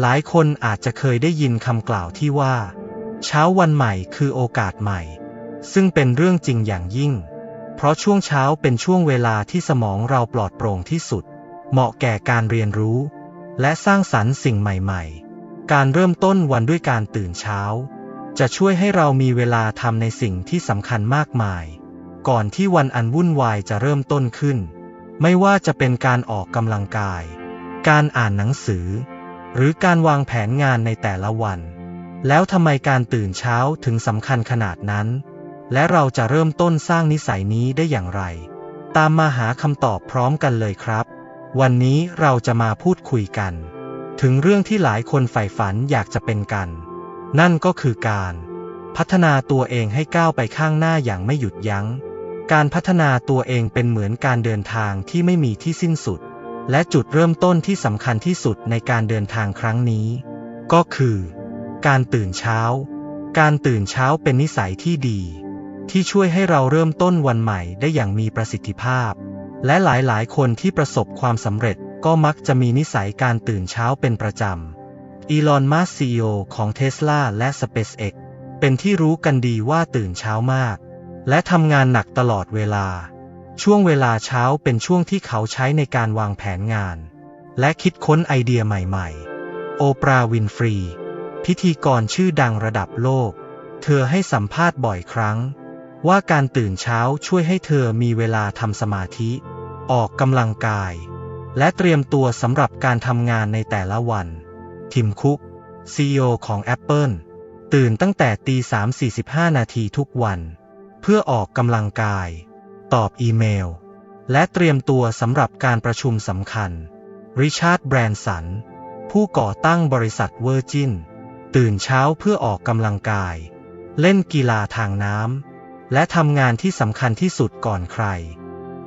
หลายคนอาจจะเคยได้ยินคำกล่าวที่ว่า เช้าวันใหม่คือโอกาสใหม่ ซึ่งเป็นเรื่องจริงอย่างยิ่ง เพราะช่วงเช้าเป็นช่วงเวลาที่สมองเราปลอดโปร่งที่สุด เหมาะแก่การเรียนรู้ และสร้างสรรค์สิ่งใหม่ๆ การเริ่มต้นวันด้วยการตื่นเช้า จะช่วยให้เรามีเวลาทำในสิ่งที่สำคัญมากมาย ก่อนที่วันอันวุ่นวายจะเริ่มต้นขึ้น ไม่ว่าจะเป็นการออกกำลังกาย การอ่านหนังสือ หรือการวางแผนงานในแต่ละวัน แล้วทำไมการตื่นเช้าถึงสำคัญขนาดนั้น และเราจะเริ่มต้นสร้างนิสัยนี้ได้อย่างไร ตามมาหาคำตอบพร้อมกันเลยครับ วันนี้เราจะมาพูดคุยกัน ถึงเรื่องที่หลายคนใฝ่ฝันอยากจะเป็นกัน นั่นก็คือการ พัฒนาตัวเองให้ก้าวไปข้างหน้าอย่างไม่หยุดยัง้ง การพัฒนาตัวเองเป็นเหมือนการเดินทางที่ไม่มีที่สิ้นสุด และจุดเริ่มต้นที่สำคัญที่สุดในการเดินทางครั้งนี้ ก็คือ การตื่นเช้า การตื่นเช้าเป็นนิสัยที่ดี ที่ช่วยให้เราเริ่มต้นวันใหม่ได้อย่างมีประสิทธิภาพ และหลายๆ คนที่ประสบความสำเร็จก็มักจะมีนิสัยการตื่นเช้าเป็นประจำ อีลอน มัสซีโอของเทสลาและ SpaceX เป็นที่รู้กันดีว่าตื่นเช้ามาก และทำงานหนักตลอดเวลา ช่วงเวลาเช้าเป็นช่วงที่เขาใช้ในการวางแผนงาน และคิดค้นไอเดียใหม่ๆ โอปราวินฟรี พิธีกรชื่อดังระดับโลก เธอให้สัมภาษณ์บ่อยครั้ง ว่าการตื่นเช้าช่วยให้เธอมีเวลาทำสมาธิ ออกกำลังกาย และเตรียมตัวสำหรับการทำงานในแต่ละวัน ทิมคุก CEO ของ Apple ตื่นตั้งแต่ตี3.45 นาทีทุกวัน เพื่อออกกำลังกาย ตอบอีเมล และเตรียมตัวสำหรับการประชุมสำคัญ ริชาร์ดแบรนสัน ผู้ก่อตั้งบริษัทเวอร์จิน ตื่นเช้าเพื่อออกกำลังกาย เล่นกีฬาทางน้ำ และทำงานที่สำคัญที่สุดก่อนใคร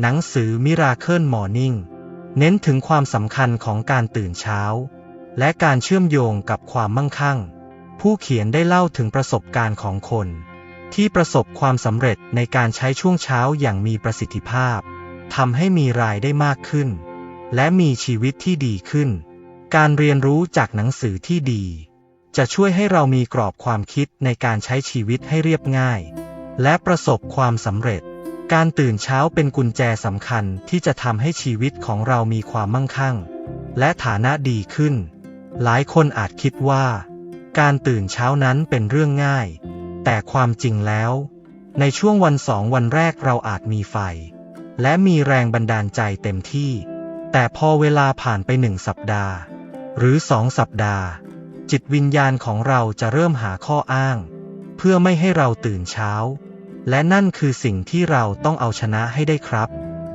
หนังสือ Miracle Morning เน้นถึงความสำคัญของการตื่นเช้า และการเชื่อมโยงกับความมั่งคั่ง ผู้เขียนได้เล่าถึงประสบการณ์ของคน ที่ประสบความสำเร็จในการใช้ช่วงเช้าอย่างมีประสิทธิภาพทำให้มีรายได้มากขึ้น และมีชีวิตที่ดีขึ้น การเรียนรู้จากหนังสือที่ดี จะช่วยให้เรามีกรอบความคิดในการใช้ชีวิตให้เรียบง่าย และประสบความสำเร็จ การตื่นเช้าเป็นกุญแจสำคัญที่จะทำให้ชีวิตของเรามีความมั่งคั่ง และฐานะดีขึ้น หลายคนอาจคิดว่า การตื่นเช้านั้นเป็นเรื่องง่าย แต่ความจริงแล้ว ในช่วงวันสองวันแรกเราอาจมีไฟ และมีแรงบันดาลใจเต็มที่ แต่พอเวลาผ่านไปหนึ่งสัปดาห์ หรือสองสัปดาห์ จิตวิญญาณของเราจะเริ่มหาข้ออ้าง เพื่อไม่ให้เราตื่นเช้า และนั่นคือสิ่งที่เราต้องเอาชนะให้ได้ครับ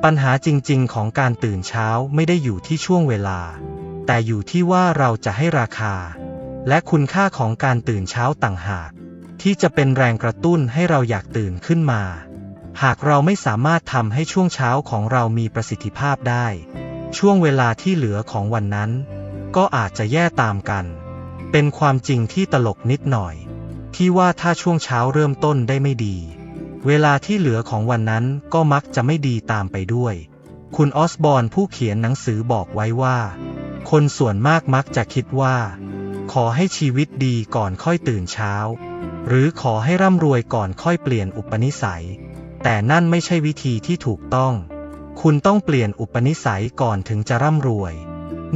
ปัญหาจริงๆ ของการตื่นเช้าไม่ได้อยู่ที่ช่วงเวลา แต่อยู่ที่ว่าเราจะให้ราคา และคุณค่าของการตื่นเช้าต่างหาก ที่จะเป็นแรงกระตุ้นให้เราอยากตื่นขึ้นมา หากเราไม่สามารถทำให้ช่วงเช้าของเรามีประสิทธิภาพได้ ช่วงเวลาที่เหลือของวันนั้น ก็อาจจะแย่ตามกัน เป็นความจริงที่ตลกนิดหน่อย ที่ว่าถ้าช่วงเช้าเริ่มต้นได้ไม่ดี เวลาที่เหลือของวันนั้นก็มักจะไม่ดีตามไปด้วย คุณออสบอนผู้เขียนหนังสือบอกไว้ว่า คนส่วนมากมักจะคิดว่า ขอให้ชีวิตดีก่อนค่อยตื่นเช้า หรือขอให้ร่ำรวยก่อนค่อยเปลี่ยนอุปนิสัย แต่นั่นไม่ใช่วิธีที่ถูกต้อง คุณต้องเปลี่ยนอุปนิสัยก่อนถึงจะร่ำรวย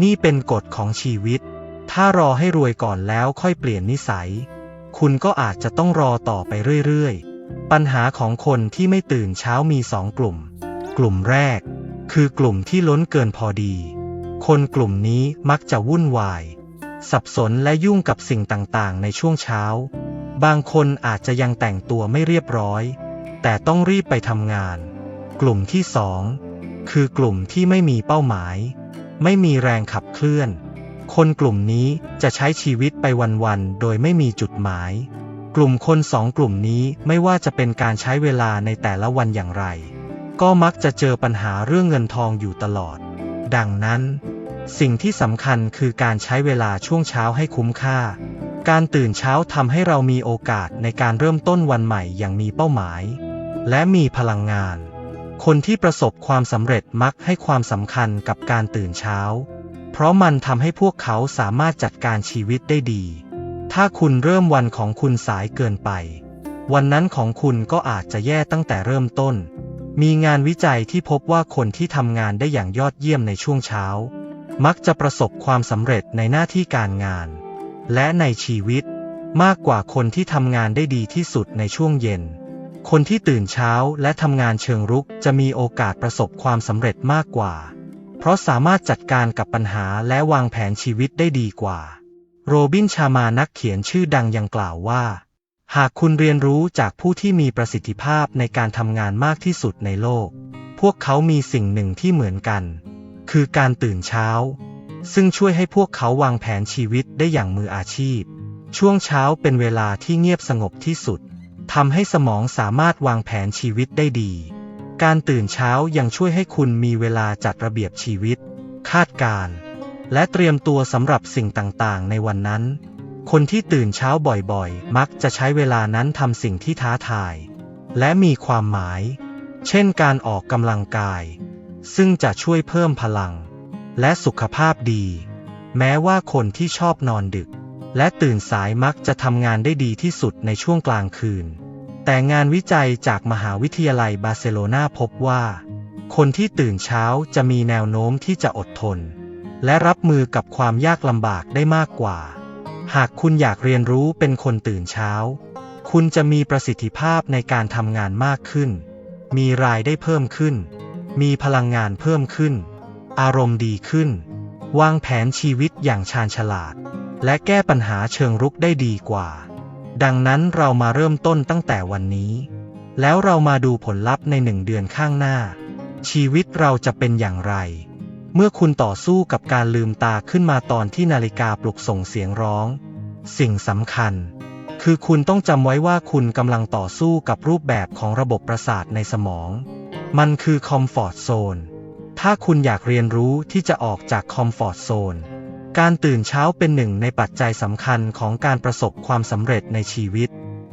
นี่เป็นกฎของชีวิต ถ้ารอให้รวยก่อนแล้วค่อยเปลี่ยนนิสัย คุณก็อาจจะต้องรอต่อไปเรื่อยๆ ปัญหาของคนที่ไม่ตื่นเช้ามีสองกลุ่ม กลุ่มแรก คือกลุ่มที่ล้นเกินพอดี คนกลุ่มนี้มักจะวุ่นวาย สับสนและยุ่งกับสิ่งต่างๆ ในช่วงเช้า บางคนอาจจะยังแต่งตัวไม่เรียบร้อย แต่ต้องรีบไปทำงาน กลุ่มที่สองคือกลุ่มที่ไม่มีเป้าหมาย ไม่มีแรงขับเคลื่อน คนกลุ่มนี้จะใช้ชีวิตไปวันๆ โดยไม่มีจุดหมาย กลุ่มคนสองกลุ่มนี้ไม่ว่าจะเป็นการใช้เวลาในแต่ละวันอย่างไร ก็มักจะเจอปัญหาเรื่องเงินทองอยู่ตลอด ดังนั้น สิ่งที่สำคัญคือการใช้เวลาช่วงเช้าให้คุ้มค่า การตื่นเช้าทำให้เรามีโอกาสในการเริ่มต้นวันใหม่อย่างมีเป้าหมาย และมีพลังงาน คนที่ประสบความสำเร็จมักให้ความสำคัญกับการตื่นเช้า เพราะมันทำให้พวกเขาสามารถจัดการชีวิตได้ดี ถ้าคุณเริ่มวันของคุณสายเกินไป วันนั้นของคุณก็อาจจะแย่ตั้งแต่เริ่มต้น มีงานวิจัยที่พบว่าคนที่ทำงานได้อย่างยอดเยี่ยมในช่วงเช้า มักจะประสบความสำเร็จในหน้าที่การงาน และในชีวิต มากกว่าคนที่ทำงานได้ดีที่สุดในช่วงเย็น คนที่ตื่นเช้าและทำงานเชิงรุกจะมีโอกาสประสบความสำเร็จมากกว่า เพราะสามารถจัดการกับปัญหาและวางแผนชีวิตได้ดีกว่า โรบินชามานักเขียนชื่อดังยังกล่าวว่า หากคุณเรียนรู้จากผู้ที่มีประสิทธิภาพในการทำงานมากที่สุดในโลก พวกเขามีสิ่งหนึ่งที่เหมือนกัน คือการตื่นเช้า ซึ่งช่วยให้พวกเขาวางแผนชีวิตได้อย่างมืออาชีพ ช่วงเช้าเป็นเวลาที่เงียบสงบที่สุดทำให้สมองสามารถวางแผนชีวิตได้ดี การตื่นเช้ายังช่วยให้คุณมีเวลาจัดระเบียบชีวิต คาดการณ์และเตรียมตัวสำหรับสิ่งต่างๆ ในวันนั้น คนที่ตื่นเช้าบ่อยๆ มักจะใช้เวลานั้นทำสิ่งที่ท้าทาย และมีความหมาย เช่นการออกกำลังกาย ซึ่งจะช่วยเพิ่มพลัง และสุขภาพดี แม้ว่าคนที่ชอบนอนดึก และตื่นสายมักจะทำงานได้ดีที่สุดในช่วงกลางคืน แต่งานวิจัยจากมหาวิทยาลัยบาร์เซโลนาพบว่า คนที่ตื่นเช้าจะมีแนวโน้มที่จะอดทน และรับมือกับความยากลำบากได้มากกว่า หากคุณอยากเรียนรู้เป็นคนตื่นเช้า คุณจะมีประสิทธิภาพในการทำงานมากขึ้น มีรายได้เพิ่มขึ้น มีพลังงานเพิ่มขึ้น อารมณ์ดีขึ้น วางแผนชีวิตอย่างชาญฉลาด และแก้ปัญหาเชิงรุกได้ดีกว่า ดังนั้นเรามาเริ่มต้นตั้งแต่วันนี้ แล้วเรามาดูผลลัพธ์ในหนึ่งเดือนข้างหน้า ชีวิตเราจะเป็นอย่างไร เมื่อคุณต่อสู้กับการลืมตาขึ้นมาตอนที่นาฬิกาปลุกส่งเสียงร้อง สิ่งสำคัญคือคุณต้องจำไว้ว่าคุณกำลังต่อสู้กับรูปแบบของระบบประสาทในสมอง มันคือคอมฟอร์ตโซน ถ้าคุณอยากเรียนรู้ที่จะออกจากคอมฟอร์ตโซน การตื่นเช้าเป็นหนึ่งในปัจจัยสำคัญของการประสบความสำเร็จในชีวิต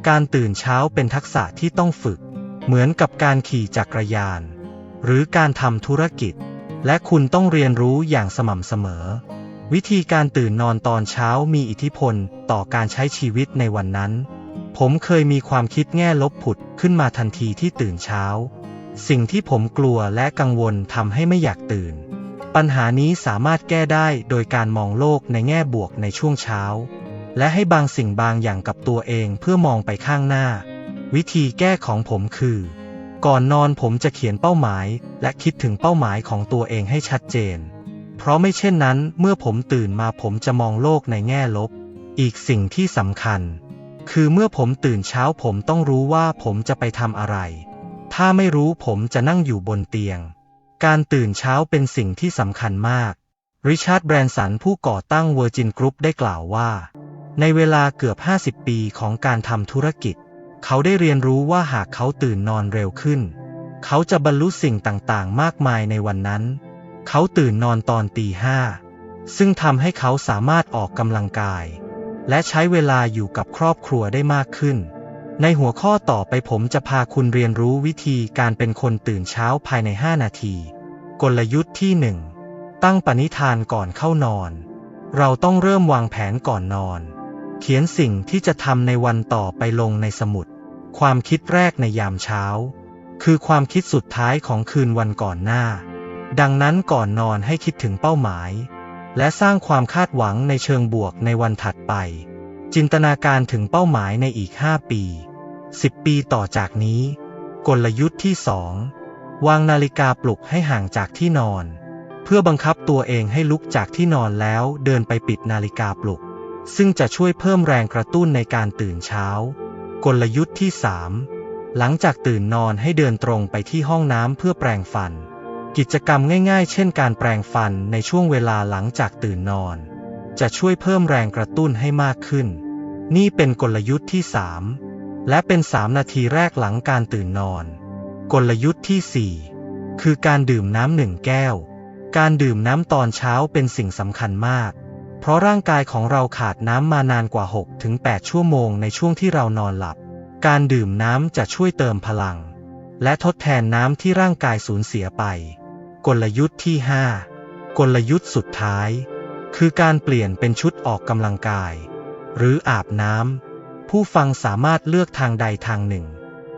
การตื่นเช้าเป็นทักษะที่ต้องฝึก เหมือนกับการขี่จักรยาน หรือการทำธุรกิจ และคุณต้องเรียนรู้อย่างสม่ำเสมอ วิธีการตื่นนอนตอนเช้ามีอิทธิพลต่อการใช้ชีวิตในวันนั้น ผมเคยมีความคิดแง่ลบผุดขึ้นมาทันทีที่ตื่นเช้า สิ่งที่ผมกลัวและกังวลทำให้ไม่อยากตื่น ปัญหานี้สามารถแก้ได้โดยการมองโลกในแง่บวกในช่วงเช้า และให้บางสิ่งบางอย่างกับตัวเองเพื่อมองไปข้างหน้า วิธีแก้ของผมคือ ก่อนนอนผมจะเขียนเป้าหมาย และคิดถึงเป้าหมายของตัวเองให้ชัดเจน เพราะไม่เช่นนั้นเมื่อผมตื่นมาผมจะมองโลกในแง่ลบ อีกสิ่งที่สำคัญ คือเมื่อผมตื่นเช้าผมต้องรู้ว่าผมจะไปทำอะไร ถ้าไม่รู้ผมจะนั่งอยู่บนเตียง การตื่นเช้าเป็นสิ่งที่สำคัญมาก ริชาร์ดแบรนสันผู้ก่อตั้ง Virgin Group ได้กล่าวว่า ในเวลาเกือบ 50 ปีของการทำธุรกิจ เขาได้เรียนรู้ว่าหากเขาตื่นนอนเร็วขึ้น เขาจะบรรลุสิ่งต่างๆ มากมายในวันนั้น เขาตื่นนอนตอนตีห้าซึ่งทำให้เขาสามารถออกกำลังกาย และใช้เวลาอยู่กับครอบครัวได้มากขึ้น ในหัวข้อต่อไปผมจะพาคุณเรียนรู้วิธีการเป็นคนตื่นเช้าภายใน 5 นาที กลยุทธ์ที่ 1 ตั้งปณิธานก่อนเข้านอน เราต้องเริ่มวางแผนก่อนนอน เขียนสิ่งที่จะทำในวันต่อไปลงในสมุด ความคิดแรกในยามเช้า คือความคิดสุดท้ายของคืนวันก่อนหน้า ดังนั้นก่อนนอนให้คิดถึงเป้าหมาย และสร้างความคาดหวังในเชิงบวกในวันถัดไป จินตนาการถึงเป้าหมายในอีก 5 ปี 10 ปีต่อจากนี้ กลยุทธ์ที่ 2 วางนาฬิกาปลุกให้ห่างจากที่นอน เพื่อบังคับตัวเองให้ลุกจากที่นอนแล้วเดินไปปิดนาฬิกาปลุก ซึ่งจะช่วยเพิ่มแรงกระตุ้นในการตื่นเช้า กลยุทธ์ที่ 3 หลังจากตื่นนอนให้เดินตรงไปที่ห้องน้ำเพื่อแปรงฟัน กิจกรรมง่ายๆ เช่นการแปรงฟันในช่วงเวลาหลังจากตื่นนอน จะช่วยเพิ่มแรงกระตุ้นให้มากขึ้น นี่เป็นกลยุทธ์ที่ 3 และเป็น 3 นาทีแรกหลังการตื่นนอน กลยุทธ์ที่ 4 คือการดื่มน้ำหนึ่งแก้ว การดื่มน้ำตอนเช้าเป็นสิ่งสำคัญมาก เพราะร่างกายของเราขาดน้ำมานานกว่า 6-8 ชั่วโมงในช่วงที่เรานอนหลับ การดื่มน้ำจะช่วยเติมพลัง และทดแทนน้ำที่ร่างกายสูญเสียไป กลยุทธ์ที่ 5 กลยุทธ์สุดท้าย คือการเปลี่ยนเป็นชุดออกกำลังกาย หรืออาบน้ำ ผู้ฟังสามารถเลือกทางใดทางหนึ่ง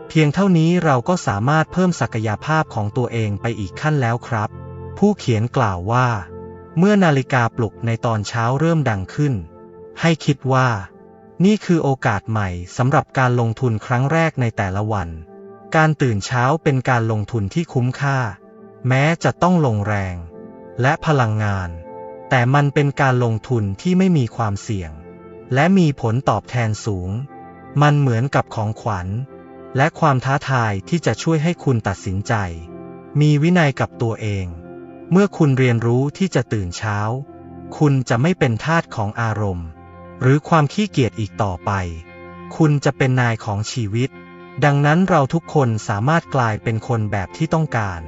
เพียงเท่านี้เราก็สามารถเพิ่มศักยภาพของตัวเองไปอีกขั้นแล้วครับ ผู้เขียนกล่าวว่า เมื่อนาฬิกาปลุกในตอนเช้าเริ่มดังขึ้น ให้คิดว่า นี่คือโอกาสใหม่สำหรับการลงทุนครั้งแรกในแต่ละวัน การตื่นเช้าเป็นการลงทุนที่คุ้มค่า แม้จะต้องลงแรง และพลังงาน แต่มันเป็นการลงทุนที่ไม่มีความเสี่ยง และมีผลตอบแทนสูง มันเหมือนกับของขวัญ และความท้าทายที่จะช่วยให้คุณตัดสินใจ มีวินัยกับตัวเอง เมื่อคุณเรียนรู้ที่จะตื่นเช้า คุณจะไม่เป็นทาสของอารมณ์ หรือความขี้เกียจอีกต่อไป คุณจะเป็นนายของชีวิต ดังนั้นเราทุกคนสามารถกลายเป็นคนแบบที่ต้องการ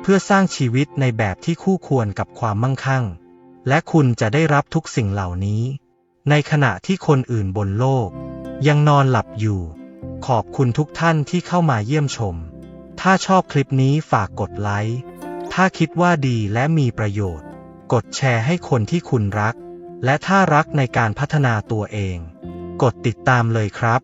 เพื่อสร้างชีวิตในแบบที่คู่ควรกับความมั่งคั่ง และคุณจะได้รับทุกสิ่งเหล่านี้ ในขณะที่คนอื่นบนโลก ยังนอนหลับอยู่ ขอบคุณทุกท่านที่เข้ามาเยี่ยมชม ถ้าชอบคลิปนี้ฝากกดไลค์ ถ้าคิดว่าดีและมีประโยชน์ กดแชร์ให้คนที่คุณรัก และถ้ารักในการพัฒนาตัวเอง กดติดตามเลยครับ